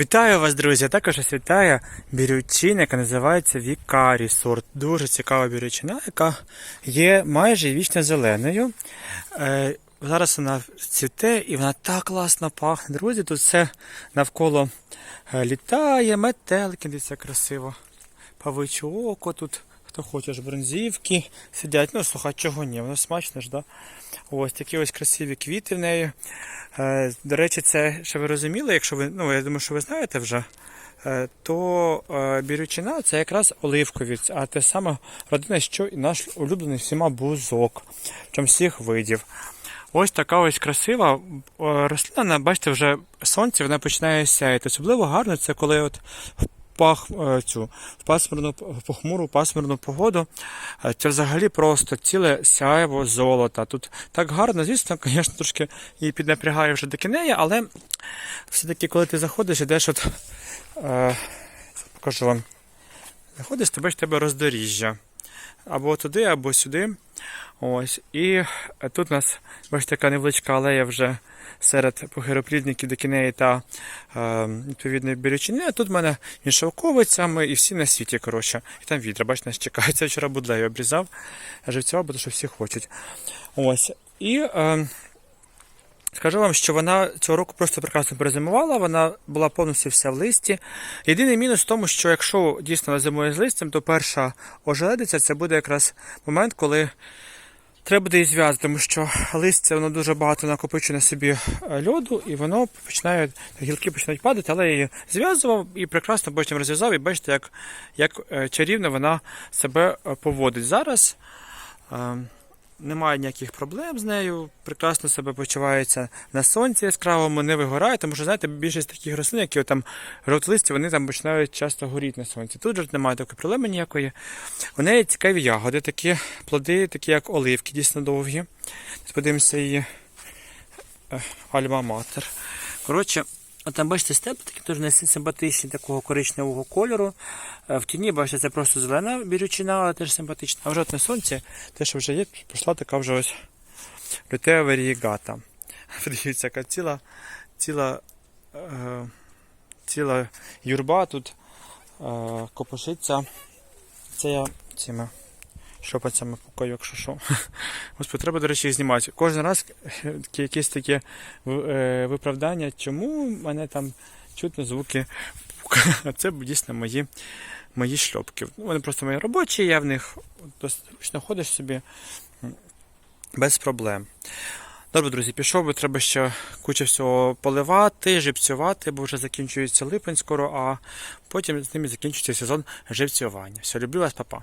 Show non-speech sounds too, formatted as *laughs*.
Вітаю вас, друзі! Також вас вітаю бірючина, яка називається Вікарі сорт. Дуже цікава бірючина, яка є майже вічно зеленою. Е, зараз вона цвіте і вона так класно пахне. Друзі, тут все навколо е, літає, метелики, дивіться красиво. Павичу око тут. Хто хоче ж бронзівки сидять. Ну, слухай, чого ні, воно смачно ж, да? Ось такі ось красиві квіти в неї. Е, До речі, це, що ви розуміли, якщо ви, ну я думаю, що ви знаєте вже, е, то е, бірючина це якраз оливкові, а те саме родина, що і наш улюблений всіма бузок, чим всіх видів. Ось така ось красива е, рослина, бачите, вже сонце вона починає сяяти. Особливо гарно це коли от пах е, цю в пасмурну похмуру пасмурну погоду. е, Це взагалі просто ціле сяєво золота. Тут так гарно, звісно, звісно, трошки її піднапрягає вже до кінея, але все-таки, коли ти заходиш, ідеш от. Е, покажу вам. Заходиш, бачиш в тебе роздоріжжя. Або туди, або сюди. Ось. І е, тут у нас, бачите, така невеличка алея вже серед погироплідників дикінеї та е, відповідної бірючини. А тут в мене між шовковицями і всі на світі, коротше. І там відра. бачите, нас чекається. Вчора будлею обрізав живця, бо то, що всі хочуть. Ось. І е, скажу вам, що вона цього року просто прекрасно перезимувала, вона була повністю вся в листі. Єдиний мінус в тому, що якщо дійсно вона зимує з листям, то перша ожеледиця це буде якраз момент, коли Треба буде її зв'язати, тому що листя воно дуже багато накопичує на собі е, льоду, і воно починає, гілки починають падати, але я її зв'язував і прекрасно потім розв'язав, і бачите, як, як е, чарівно вона себе е, поводить. Зараз е, немає ніяких проблем з нею, прекрасно себе почувається на сонці яскравому, не вигорає, тому що, знаєте, більшість таких рослин, які там жовтолисті, вони там починають часто горіти на сонці. Тут же немає такої проблеми ніякої. У неї цікаві ягоди, такі плоди, такі як оливки, дійсно довгі. Подивимося її е, альма-матер. Коротше, от там бачите, степ такі дуже не симпатичні, такого коричневого кольору. Е, В тіні, бачите, це просто зелена бірючина, але теж симпатична. А вже от на сонці, те, що вже є, пішла така вже ось лютева варігата. *laughs* Подивіться, яка ціла, ціла, е, ціла юрба тут е, копошиться. Це я цими шопацями пукаю, якщо що. *laughs* Господи, треба, до речі, знімати. Кожен раз такі- якісь такі е, виправдання, чому мене там чутно звуки. А це дійсно мої, мої шльопки. Ну, Вони просто мої робочі, я в них зручно ходиш собі без проблем. Добре, друзі, пішов, бо треба ще куча всього поливати, живцювати, бо вже закінчується липень скоро, а потім з ними закінчується сезон живцювання. Все, люблю вас, папа.